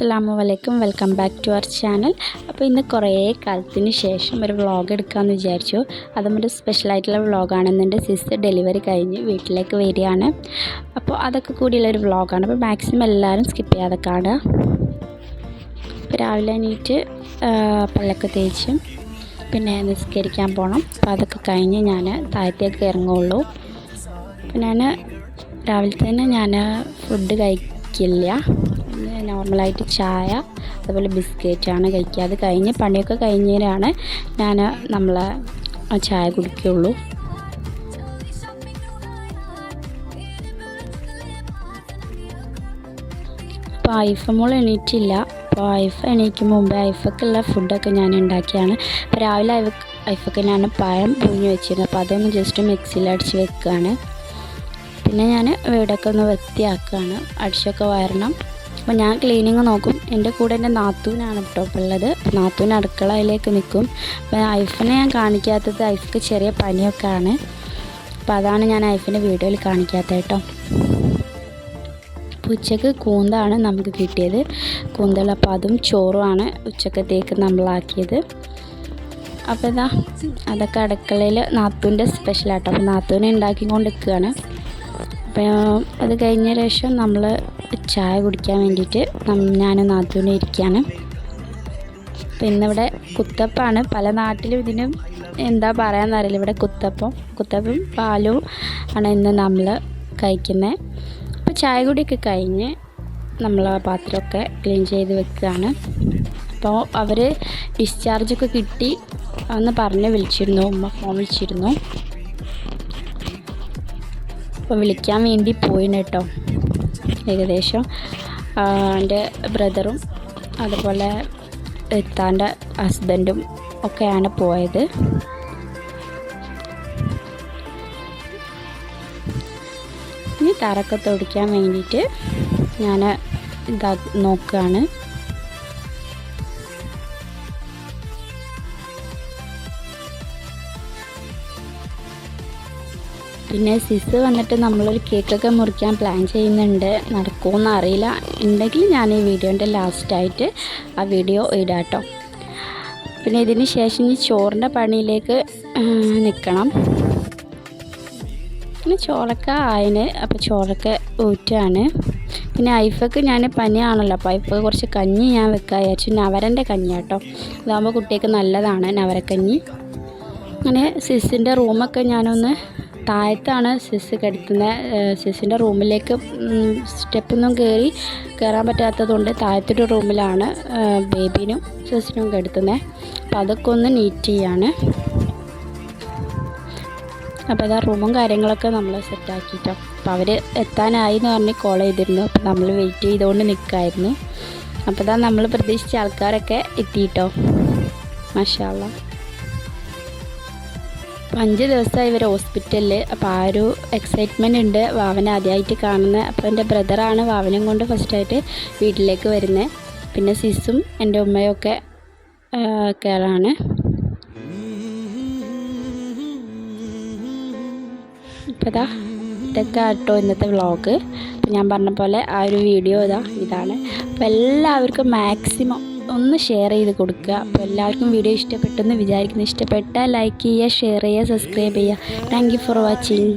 അസ്സാമു വലൈക്കും welcome back to our channel അപ്പോൾ ഇന്ന് കുറേ കാലത്തിന് ശേഷം ഒരു വ്ളോഗ് എടുക്കാമെന്ന് വിചാരിച്ചു. അതും ഒരു സ്പെഷ്യലായിട്ടുള്ള വ്ളോഗാണ് എന്റെ സിസ്റ്റർ ഡെലിവറി കഴിഞ്ഞ് വീട്ടിലേക്ക് വരികയാണ്. അപ്പോൾ അതൊക്കെ കൂടിയുള്ള ഒരു വ്ളോഗാണ് അപ്പോൾ മാക്സിമം എല്ലാവരും സ്കിപ്പ് ചെയ്യാതെ കാണുക. അപ്പോൾ രാവിലെ എണീറ്റ് പള്ളക്ക് തേച്ചും പിന്നെ നിസ്കരിക്കാൻ പോകണം അപ്പോൾ അതൊക്കെ കഴിഞ്ഞ് ഞാൻ താഴത്തേക്ക് ഇറങ്ങുള്ളൂ. അപ്പോൾ ഞാൻ രാവിലെ തന്നെ ഞാൻ ഫുഡ് കഴിക്കില്ല. നോർമലായിട്ട് ചായ അതുപോലെ ബിസ്ക്കറ്റാണ് കഴിക്കുക. അത് കഴിഞ്ഞ് പണിയൊക്കെ കഴിഞ്ഞതിനാണ് ഞാൻ നമ്മളെ ചായ കുടിക്കുകയുള്ളൂ. അപ്പോൾ ഐഫ മോൾ എണീറ്റില്ല. അപ്പോൾ ഐഫ എണീക്കും മുമ്പേ ഐഫക്കുള്ള ഫുഡൊക്കെ ഞാൻ ഉണ്ടാക്കിയാണ്. അപ്പോൾ രാവിലെ ഐഫ ഐഫക്ക് ഞാൻ പഴം പുഴിഞ്ഞ് വെച്ചിരുന്നു. അപ്പോൾ അതൊന്ന് ജസ്റ്റ് മിക്സിയിൽ അടിച്ച് വെക്കുകയാണ്. പിന്നെ ഞാൻ വീടൊക്കെ ഒന്ന് വൃത്തിയാക്കുകയാണ്. അടിച്ചൊക്കെ വരണം. അപ്പോൾ ഞാൻ ക്ലീനിങ് നോക്കും. എന്റെ കൂടെ എന്റെ നാത്തൂനാണ് കേട്ടോ ഇപ്പോൾ ഉള്ളത്. നാത്തൂൻ അടുക്കളയിലേക്ക് നിൽക്കും അപ്പോൾ ഐഫിനെ ഞാൻ കാണിക്കാത്തത് ഐഫ്ക്ക് ചെറിയ പനിയൊക്കെ ആണ് അപ്പോൾ അതാണ് ഞാൻ ഐഫിന്റെ വീഡിയോയിൽ കാണിക്കാത്തത് കേട്ടോ ഉച്ചയ്ക്ക് കൂന്താണ് നമുക്ക് കിട്ടിയത്. കൂന്തൽ അപ്പോൾ അതും ചോറുമാണ് ഉച്ചക്കത്തേക്ക് നമ്മളാക്കിയത്. അപ്പോൾ ഇതാ അതൊക്കെ അടുക്കളയിൽ നാത്തൂന്റെ സ്പെഷ്യലാട്ടോ അപ്പോൾ നാത്തൂനെ ഉണ്ടാക്കിക്കൊണ്ട് നിൽക്കുകയാണ് അപ്പോൾ അത് കഴിഞ്ഞ ശേഷം നമ്മൾ ചായ കുടിക്കാൻ വേണ്ടിയിട്ട് ഞാൻ നാത്തൂനെ ഇരിക്കുകയാണ്. പിന്നിവിടെ കുത്തപ്പാണ്. പല നാട്ടിലും ഇതിന് എന്താ പറയാന്നറിയില്ല ഇവിടെ കുത്തപ്പം കുത്തപ്പം പാലും ആണ് ഇന്ന് നമ്മൾ കഴിക്കുന്നത്. അപ്പോൾ ചായ കുടിയൊക്കെ കഴിഞ്ഞ് നമ്മൾ ആ പാത്രമൊക്കെ ക്ലീൻ ചെയ്ത് വെക്കുകയാണ്. അപ്പോൾ അവർ ഡിസ്ചാർജൊക്കെ കിട്ടി എന്ന് പറഞ്ഞ് വിളിച്ചിരുന്നു. ഉമ്മ ഫോൺ വിളിച്ചിരുന്നു. അപ്പോൾ വിളിക്കാൻ വേണ്ടി പോയിന് കേട്ടോ. ഏകദേശം എന്റെ ബ്രദറും അതുപോലെ എത്താന്റെ ഹസ്ബൻഡും ഒക്കെയാണ് പോയത്. ഇനി തറക്കത്തൊടിക്കാൻ വേണ്ടിയിട്ട് ഞാൻ ഇതാ നോക്കുകയാണ് പിന്നെ സിസ് വന്നിട്ട് നമ്മളൊരു കേക്കൊക്കെ മുറിക്കാൻ പ്ലാൻ ചെയ്യുന്നുണ്ട്. നടക്കുമെന്ന് അറിയില്ല. ഉണ്ടെങ്കിൽ ഞാൻ ഈ വീഡിയോന്റെ ലാസ്റ്റായിട്ട് ആ വീഡിയോ ഇടാട്ടോ. പിന്നെ ഇതിന് ശേഷം ഈ ചോറിന്റെ പണിയിലേക്ക് നിൽക്കണം പിന്നെ ചോറൊക്കെ ആയിന് അപ്പോൾ ചോറൊക്കെ ഊറ്റാണ്. പിന്നെ ഐഫക്ക് ഞാൻ പനിയാണല്ലോ അപ്പോൾ ഐഫക്ക് കുറച്ച് കഞ്ഞി ഞാൻ വെക്കാൻ വിചാരിച്ചു. നവരന്റെ കഞ്ഞി കേട്ടോ അതാകുമ്പോൾ കുട്ടിക്ക് നല്ലതാണ് നവരക്കഞ്ഞി. അങ്ങനെ സിസിന്റെ റൂമൊക്കെ ഞാനൊന്ന് താഴത്താണ് സിസ് കിടത്തുന്നത് സിസിന്റെ റൂമിലേക്ക് സ്റ്റെപ്പൊന്നും കയറി കയറാൻ പറ്റാത്തതുകൊണ്ട് താഴത്തൊരു റൂമിലാണ് ബേബിനും സിസിനും കിടത്തുന്നത് അപ്പോൾ അതൊക്കെ ഒന്ന് നീറ്റ് ചെയ്യാണ്. അപ്പോൾ അതാ റൂമും കാര്യങ്ങളൊക്കെ നമ്മൾ സെറ്റാക്കിയിട്ടോ അപ്പോൾ അവർ എത്താനായി എന്ന് പറഞ്ഞ് കോൾ ചെയ്തിരുന്നു. അപ്പോൾ നമ്മൾ വെയിറ്റ് ചെയ്തുകൊണ്ട് നിൽക്കായിരുന്നു അപ്പോൾ അതാ നമ്മൾ പ്രതീക്ഷിച്ച ആൾക്കാരൊക്കെ എത്തിയിട്ടോ മഷാല്ല അപ്പോൾ അഞ്ച് ദിവസമായി ഇവർ ഹോസ്പിറ്റലിൽ അപ്പോൾ ആ ഒരു എക്സൈറ്റ്മെന്റ് ഉണ്ട്. വാവനെ ആദ്യമായിട്ട് കാണുന്നത് അപ്പോൾ എന്റെ ബ്രദറാണ് വാവനും കൊണ്ട് ഫസ്റ്റായിട്ട് വീട്ടിലേക്ക് വരുന്നത് പിന്നെ സിസും എന്റെ ഉമ്മയും ഒക്കെ കേളാണ് ഇപ്പോൾ ഇതാ ഇതൊക്കെ കേട്ടോ ഇന്നത്തെ വ്ളോഗ്. ഞാൻ പറഞ്ഞ പോലെ ആ ഒരു വീഡിയോ ഇതാ ഇതാണ്. അപ്പോൾ എല്ലാവർക്കും മാക്സിമം ഒന്ന് ഷെയർ ചെയ്ത് കൊടുക്കുക. അപ്പോൾ എല്ലാവർക്കും വീഡിയോ ഇഷ്ടപ്പെട്ടെന്ന് വിചാരിക്കുന്നു. ഇഷ്ടപ്പെട്ടാൽ ലൈക്ക് ചെയ്യുക ഷെയർ ചെയ്യുക സബ്സ്ക്രൈബ് ചെയ്യുക. Thank for watching